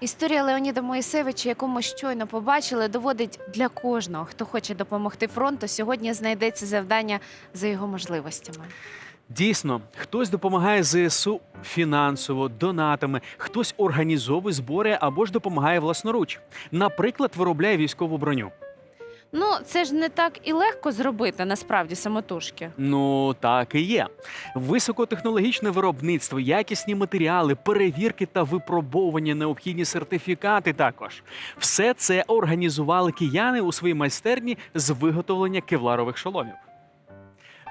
Історія Леоніда Моїсевича, яку ми щойно побачили, доводить для кожного, хто хоче допомогти фронту. Сьогодні знайдеться завдання за його можливостями. Дійсно, хтось допомагає ЗСУ фінансово, донатами, хтось організовує збори або ж допомагає власноруч. Наприклад, виробляє військову броню. Ну, це ж не так і легко зробити насправді самотужки. Ну так і є. Високотехнологічне виробництво, якісні матеріали, перевірки та випробовування, необхідні сертифікати. Також все це організували кияни у своїй майстерні з виготовлення кевларових шоломів.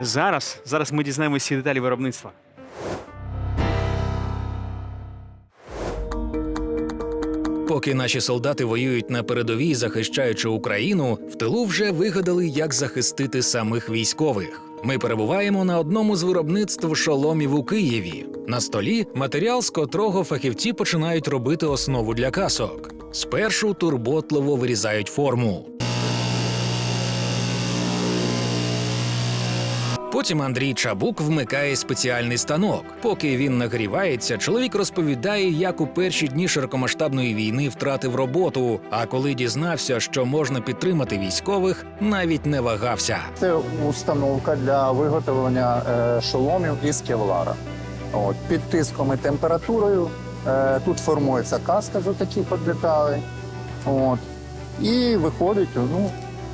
Зараз, зараз ми дізнаємося всі деталі виробництва. Поки наші солдати воюють на передовій, захищаючи Україну, в тилу вже вигадали, як захистити самих військових. Ми перебуваємо на одному з виробництв шоломів у Києві. На столі матеріал, з котрого фахівці починають робити основу для касок. Спершу турботливо вирізають форму. Потім Андрій Чабук вмикає спеціальний станок. Поки він нагрівається, чоловік розповідає, як у перші дні широкомасштабної війни втратив роботу. А коли дізнався, що можна підтримати військових, навіть не вагався. Це установка для виготовлення е, шоломів із кевлара. От, під тиском і температурою. Е, тут формується каска з отаких от деталей. От, і виходить ну,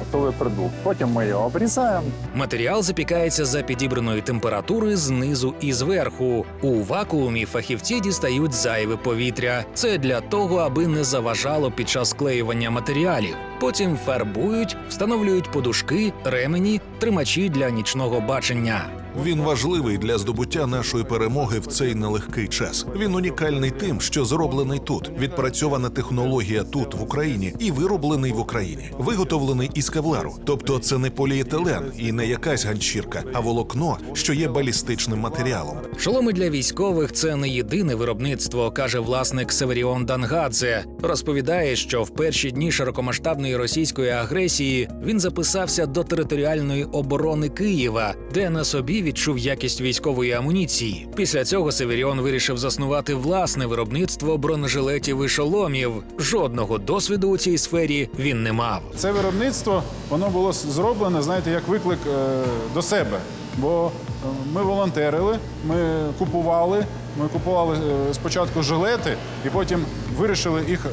готовий продукт. Потім ми його обрізаємо. Матеріал запікається за підібраної температури знизу і зверху. У вакуумі фахівці дістають зайве повітря. Це для того, аби не заважало під час склеювання матеріалів. Потім фарбують, встановлюють подушки, ремені, тримачі для нічного бачення. Він важливий для здобуття нашої перемоги в цей нелегкий час. Він унікальний тим, що зроблений тут. Відпрацьована технологія тут, в Україні, і вироблений в Україні, виготовлений із кевлару. Тобто це не поліетилен і не якась ганчірка, а волокно, що є балістичним матеріалом. Шоломи для військових це не єдине виробництво, каже власник Северіон Дангадзе. Розповідає, що в перші дні широкомасштабної російської агресії він записався до територіальної оборони Києва, де на собі відчув якість військової амуніції. Після цього Северіон вирішив заснувати власне виробництво бронежилетів і шоломів. Жодного досвіду у цій сфері він не мав. Це виробництво воно було зроблене, знаєте, як виклик е, до себе. Бо е, ми волонтерили, ми купували. Ми купували е, спочатку жилети і потім вирішили їх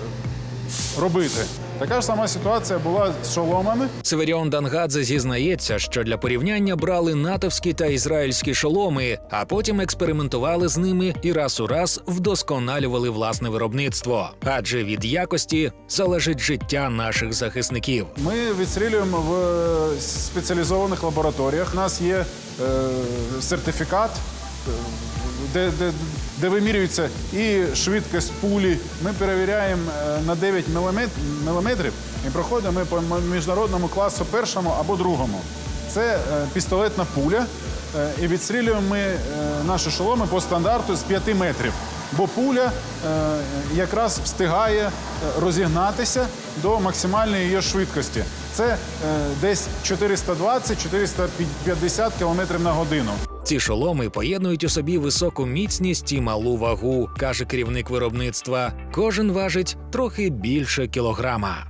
робити. Така ж сама ситуація була з шоломами. Северіон Дангадзе зізнається, що для порівняння брали натовські та ізраїльські шоломи, а потім експериментували з ними і раз у раз вдосконалювали власне виробництво. Адже від якості залежить життя наших захисників. Ми відстрілюємо в спеціалізованих лабораторіях. У нас є е, сертифікат, де, де, де вимірюється і швидкість пулі. Ми перевіряємо е, на 9 міліметрів і проходимо ми по міжнародному класу першому або другому. Це е, пістолетна пуля. е, І відстрілюємо ми наші шоломи по стандарту з 5 метрів. Бо пуля якраз встигає розігнатися до максимальної її швидкості. Це десь 420-450 км на годину. Ці шоломи поєднують у собі високу міцність і малу вагу, каже керівник виробництва. Кожен важить трохи більше кілограма.